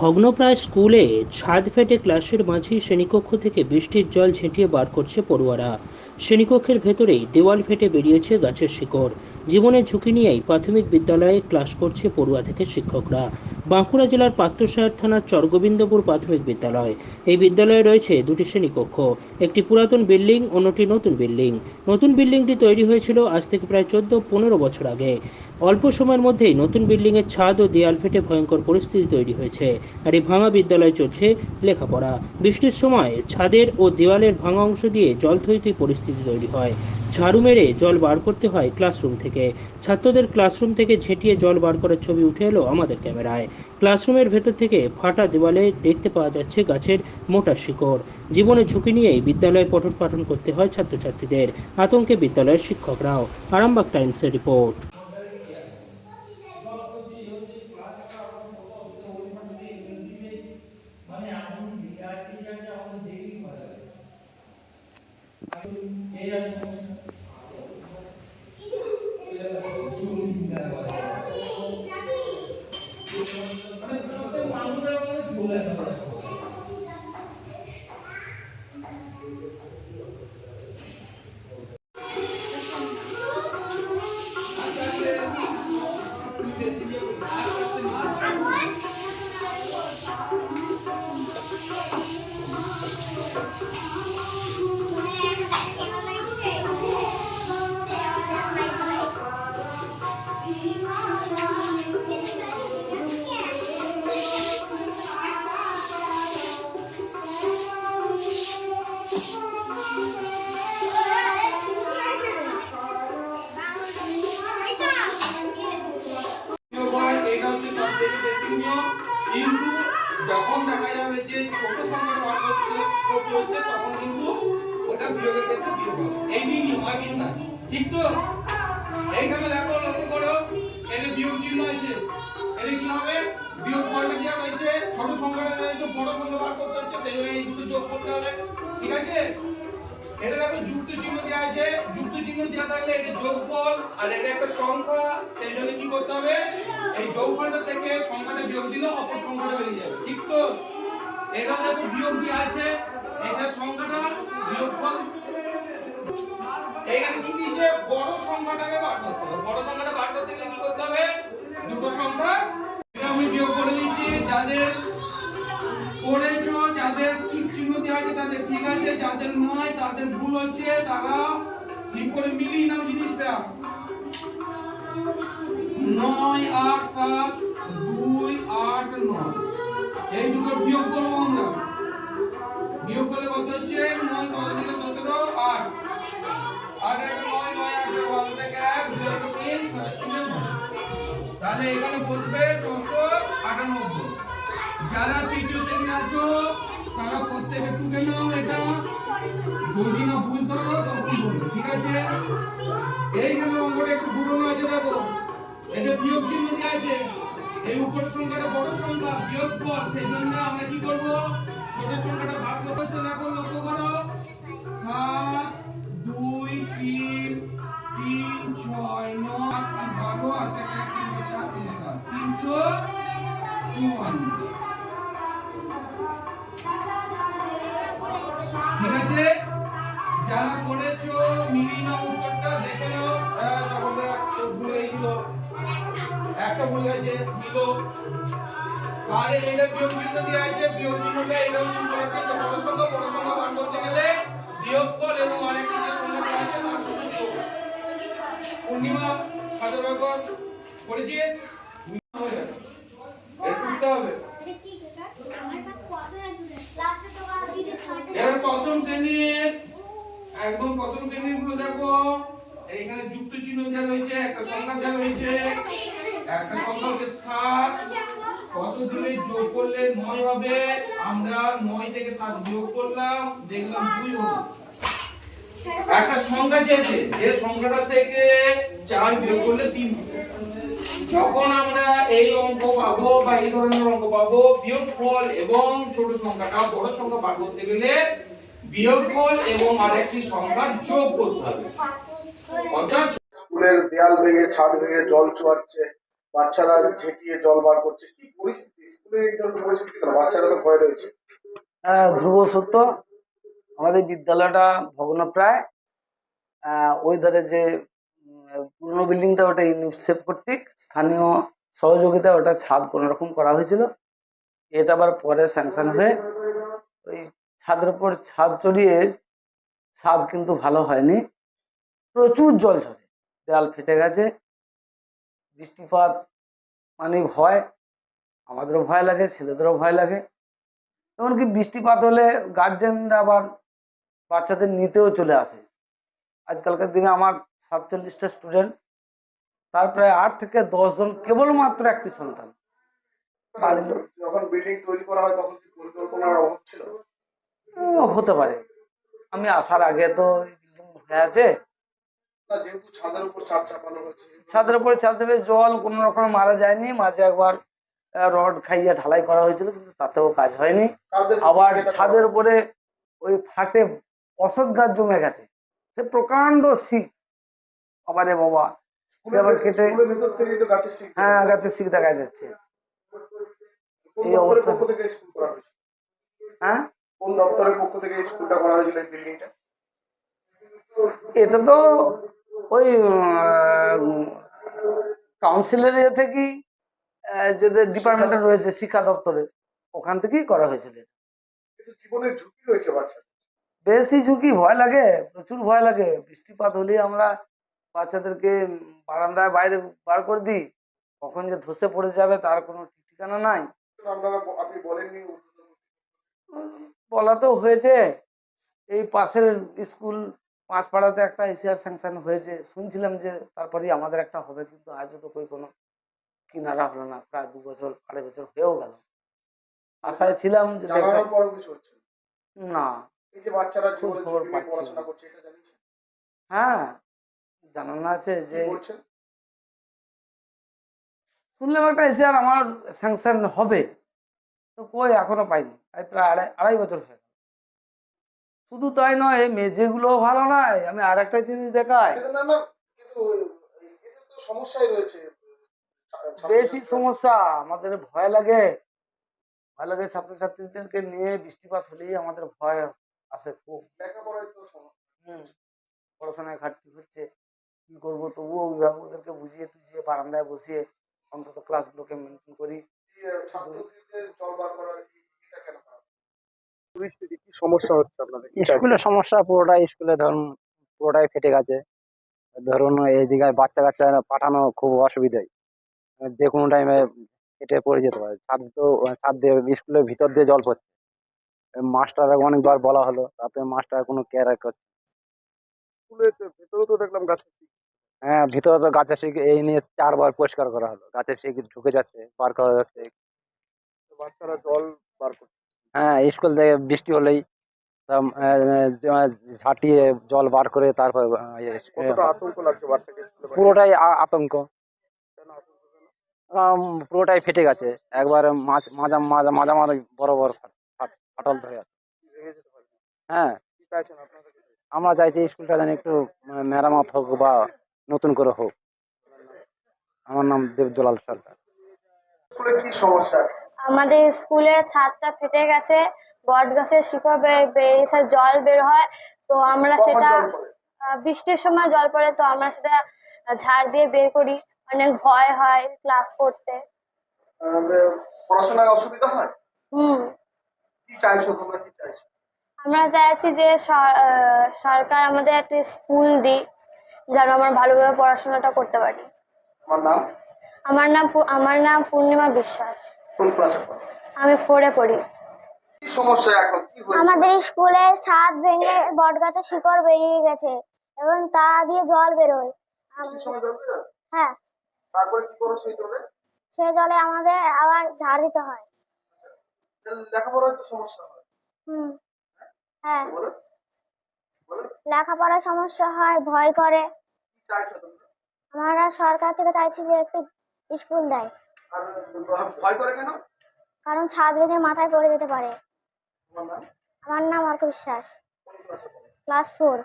ভগ্নপ্রায় স্কুলে ছাদ ফেটে ক্লাসের মাঝেই শ্রেণীকক্ষ থেকে বৃষ্টির জল ঝেঁটিয়ে বার করছে পড়ুয়ারা। শ্রেণীকক্ষের ভেতরেই দেওয়াল ফেটে বেরিয়েছে গাছের শিকড়। জীবনের ঝুঁকি নিয়েই প্রাথমিক বিদ্যালয়ে ক্লাস করছে পড়ুয়া থেকে শিক্ষকরা। বাঁকুড়া জেলার পাত্রসাহের থানার চরগোবিন্দপুর প্রাথমিক বিদ্যালয়। এই বিদ্যালয়ে রয়েছে দুটি শ্রেণীকক্ষ, একটি পুরাতন বিল্ডিং, অন্যটি নতুন বিল্ডিং। নতুন বিল্ডিংটি তৈরি হয়েছিল আজ থেকে প্রায় চোদ্দ, পনেরো বছর আগে। অল্প সময়ের মধ্যেই নতুন বিল্ডিংয়ের ছাদ ও দেয়াল ফেটে ভয়ঙ্কর পরিস্থিতি তৈরি হয়েছে। আর এই ভাঙা বিদ্যালয়ে চলছে লেখাপড়া। বৃষ্টির সময় ছাদের ও দেওয়ালের ভাঙা অংশ দিয়ে জল থইতই পরিস্থিতি তৈরি হয়। ঝাড়ু মেরে জল বার করতে হয় ক্লাসরুম থেকে। ছাত্রদের ক্লাসরুম থেকে ঝেঁটিয়ে জল বার করার ছবি উঠে এলো আমাদের ক্যামেরায়। ক্লাসরুমের ভেতর থেকে ফাটা দেওয়ালে দেখতে পাওয়া যাচ্ছে গাছের মোটা শিকড়। জীবনের ঝুঁকি নিয়েই বিদ্যালয়ে পঠন পাঠন করতে হয় ছাত্রছাত্রীদের। আতঙ্কে বিদ্যালয়ের শিক্ষকরাও। আরামবাগ টাইমসের রিপোর্ট। নিয়োগ যে ছোট বার করছে করতে হচ্ছে, তখন কিন্তু ওটা বিয়োগের ক্ষেত্রে বিয়োগ হবে। এই নিয়ম আর কিছু না। ঠিক তো? এইখানে দেখো, লক্ষ্য করো এটা বিয়োগ চিহ্ন আছে এটা কি হবে? বিয়োগ ফলটা কি হয়েছে ছোট সংখ্যাটা হয়েছে বড় সংখ্যা বার করতে হচ্ছে, সেই জন্য এই দুটো যোগ করতে হবে। ঠিক আছে? এটা দেখো, যুক্ত চিহ্ন দেওয়া আছে। যুক্ত চিহ্ন দেওয়া থাকলে এটা যোগফল, আর এটা একটা সংখ্যা। সেই জন্য কি করতে হবে? এই যোগফলটা থেকে সংখ্যাটা বিয়োগ দিলে অপর সংখ্যাটা বেরিয়ে যাবে। ঠিক তো? এটা দেখো বিয়োগ দেওয়া আছে এটা সংখ্যাটা বিয়োগফল। এখানে কি দিয়েছে? বড় সংখ্যাটাকে বার করতে হবে। বড় সংখ্যাটা বার করতে গেলে কি করতে হবে? দুটো সংখ্যা। এটা আমি বিয়োগ করে দিচ্ছি। যাদের করেছ, যাদের ঠিক চিহ্ন দেওয়া আছে তাদের ঠিক আছে, যাদের নয়, তাদের ভুল হচ্ছে, তারা ঠিক করে মিলিয়ে নাও জিনিসটা। নয়, আট, সাত, দুই, আট, নয়। এই দুটো বিয়োগ করব আমরা। বিয়োগ করলে কত হচ্ছে? নয় কত থেকে সতেরো, আট। আট একটা নয় নয় আট বারো থেকে এক দুই একটা তিন তাহলে এখানে বসবে ছশো আটানব্বই। যারা তৃতীয় শ্রেণি আছো, তারা প্রত্যেকে টুকে নাও এটা। যদি না বুঝতে পারো, তখন বলবে ঠিক আছে? এইখানে অঙ্কটা একটু পুরনো আছে দেখো। এটা বিয়োগ চিহ্ন দেওয়া আছে। এই উপর সংখ্যাটা বড় সংখ্যা, বিয়োগ ফল সেই জন্য আমরা কি করব? ছোট সংখ্যাটা ভাগ করতে হচ্ছে এখন লক্ষ্য করো। সাত, দুই, তিন তিন, ছয়, নয় বারো আর চার তিনশো চুয়ান্ন। আর এটা বিয়োগ চিহ্ন দেওয়া আছে বিয়োগ চিহ্নটা এটাও চিহ্ন আছে বড় সংখ্যা বড় সংখ্যা বার করতে গেলে বিয়োগফল এবং আরেকটি যে সংখ্যা দেওয়া আছে তার দুটো যোগ পূর্ণিমা খাতা বার করেছিস এবার প্রথম শ্রেণির, একদম প্রথম শ্রেণিরগুলো দেখো। এইখানে যুক্ত চিহ্ন দেওয়া রয়েছে, একটা সংখ্যা দেওয়া রয়েছে, একটা সংখ্যা হচ্ছে সাত। কত দিলে যোগ করলে নয় হবে? আমরা নয় থেকে সাত বিয়োগ করলাম, দেখলাম দুই হবে। একটা সংখ্যা চেয়েছে, যে সংখ্যাটা থেকে চার বিয়োগ করলে তিন যখন আমরা এই অঙ্ক পাবো বা এই ধরনের অঙ্ক পাবো এবং ছোট সংখ্যাটা বড় সংখ্যা বার করতে গেলে বিয়োগফল এবং আরেকটি সংখ্যা যোগ করতে হবে। অর্থাৎ স্কুলের দেয়াল ভেঙে, ছাদ ভেঙে জল চুয়াচ্ছে বাচ্চারা ঝেঁটিয়ে জল বার করছে। কি পরিস্থিতি স্কুলের ধরনের পরিস্থিতি বাচ্চারা তো ভয় রয়েছে। হ্যাঁ, ধ্রুব সত্য। আমাদের বিদ্যালয়টা ভগ্নপ্রায়। ওই ধারে যে পুরনো বিল্ডিংটা ওটা ইউনিসেফ কর্তৃক স্থানীয় সহযোগিতা ওটা ছাদ কোনো রকম করা হয়েছিল। এটা আবার পরে স্যাংশন হয়ে ওই ছাদের উপর ছাদ চড়িয়ে ছাদ কিন্তু ভালো হয়নি। প্রচুর জল ঝরে। দেয়াল ফেটে গেছে। বৃষ্টিপাত মানে ভয় আমাদেরও ভয় লাগে ছেলেদেরও ভয় লাগে। এমনকি বৃষ্টিপাত হলে গার্জেনরা আবার বাচ্চাদের নিতেও চলে আসে। আজকালকার দিনে আমার সাতচল্লিশটা স্টুডেন্ট তার প্রায় আট থেকে দশজন কেবলমাত্র একটি সন্তান। যখন বিল্ডিং তৈরি করা হয় তখন পরিকল্পনার অভাব ছিল? হতে পারে। আমি আসার আগে তো বিল্ডিং হয়ে আছে। যেহেতু ছাদের উপর ছাদ চাপানো হয়েছে। ছাদের উপরে ছাদ দেবে জল কোনো রকম মারা যায়নি মাঝে একবার রড খাইয়ে ঢালাই করা হয়েছিল কিন্তু তাতেও কাজ হয়নি। আবার ছাদের উপরে ওই ফাটে অশোক গাছ জমে গেছে। সে প্রকাণ্ড শিখ। আবারে বাবা সে আবার কেটে গাছের হ্যাঁ গাছে শিখ দেখা যাচ্ছে। এই অবস্থা। হ্যাঁ? কোন দপ্তরের পক্ষ থেকে স্কুলটা করা হয়েছিল এই বিল্ডিংটা এটা তো ওই কাউন্সিলের ইয়ে থেকেই যে ডিপার্টমেন্টে রয়েছে শিক্ষা দপ্তরে ওখান থেকেই করা হয়েছিল জীবনের ঝুঁকি রয়েছে বাচ্চা বেশি ঝুঁকি ভয় লাগে প্রচুর ভয় লাগে। বৃষ্টিপাত হলেই আমরা বাচ্চাদেরকে বারান্দায় বাইরে বার করে দিই। কখন যে ধসে পড়ে যাবে তার কোনো ঠিক ঠিকানা নাই। আপনি বলেননি বলা তো হয়েছে এই পাশের স্কুল পাঁচপাড়াতে একটা এশিয়ার স্যাংশন হয়েছে। শুনছিলাম যে তারপরেই আমাদের একটা হবে কিন্তু আজও তো কই কোনো কিনারা হলো না প্রায় দু বছর আড়াই বছর হয়েও গেল। আশায় ছিলাম যে না। হ্যাঁ জানানো আছে যে শুনলাম একটা এশিয়ার আমার স্যাংশন হবে তো কই এখনও পাইনি। প্রায় আড়াই আড়াই বছর হয়ে শুধু তাই নয় মেঝেগুলো ভালো নয়। আমি আর একটা জিনিস দেখাই। সমস্যাই রয়েছে। বেশি সমস্যা। আমাদের ভয় লাগে। ভয় লাগে ছাত্রছাত্রীদেরকে নিয়ে বৃষ্টিপাত হলেই আমাদের ভয় আসে খুব। পড়াশোনায় ঘাটতি হচ্ছে। কি করব? তবুও অভিভাবকদেরকে বুঝিয়ে টুঝিয়ে বারান্দায় বসিয়ে অন্তত ক্লাসগুলোকে মেনটেন করি। ছাত্রছাত্রীদের জল বার করার এই- এটা কেন করা হয়? পরিস্থিতি কি সমস্যা হচ্ছে আপনাদের? স্কুলের সমস্যা পুরোটাই স্কুলে ধরুন পুরোটাই ফেটে গেছে। ধরুন এই দিকে বাচ্চা কাচ্চা পাঠানো খুব অসুবিধাই। যে কোনো টাইমে ফেটে পড়ে যেতে পারে। ছাদ তো ছাদ দিয়ে স্কুলের ভিতর দিয়ে জল পড়ছে। মাস্টার অনেকবার বলা হলো তাতে মাস্টার কোনো কেয়ার করছে। স্কুলের ভেতরে তো দেখলাম গাছের হ্যাঁ ভিতরে তো গাছের শিখ এই নিয়ে চারবার পরিষ্কার করা হলো। গাছের শিখ ঢুকে যাচ্ছে বার করা যাচ্ছে। বাচ্চারা জল বার করছে। হ্যাঁ স্কুল থেকে বৃষ্টি হলেই ঝাঁটিয়ে জল বার করে তারপর ইয়ে? পুরোটাই আতঙ্ক। পুরোটাই ফেটে গেছে। একবার মাঝ মাজা মাজা মাঝামাঝি বড় বড় ফাট- ফাট- ফাটল ধরে আছে। হ্যাঁ? আমরা চাইছি স্কুলটা যেন একটু মেরামত হোক বা নতুন করে হোক। আমার নাম দেবদুলাল সরকার। স্কুলে কি সমস্যা? আমাদের স্কুলের ছাদটা ফেটে গেছে বট গাছের শিকড় বেরিয়েছে জল বের হয়। তো আমরা সেটা বৃষ্টির সময় জল পড়ে তো আমরা সেটা ঝাড় দিয়ে বের করি। অনেক ভয় হয় ক্লাস করতে। পড়াশোনায় অসুবিধা হয়? হুম। কি চাইছো তোমরা কি চাইছো? আমরা চাইছি যে সর- সরকার আমাদের একটা স্কুল দিক যেন আমরা ভালোভাবে পড়াশোনাটা করতে পারি। আমার নাম? আমার নাম আমার নাম পূর্ণিমা বিশ্বাস। কোন ক্লাসে পড়ো? আমি ফোরে পড়ি। কি সমস্যা এখন? কি হয়েছে? আমাদের স্কুলে ছাদ ভেঙে বট গাছের শিকড় বেরিয়ে গেছে এবং তা দিয়ে জল বেরোয়। কিছু সময় জল বেরোয়? হ্যাঁ। তারপরে কি করো সেই জলে? সে জলে আমাদের আবার ঝাড় দিতে হয়। লেখাপড়ায় তো সমস্যা হয়। হুম। হ্যাঁ। লেখাপড়ার সমস্যা হয় ভয় করে। আমরা সরকার থেকে চাইছি যে একটি স্কুল দেয়। ভয় করে কেন? কারণ ছাদ ভেঙে মাথায় পড়ে যেতে পারে। আমার নাম অর্ক বিশ্বাস ক্লাস ফোর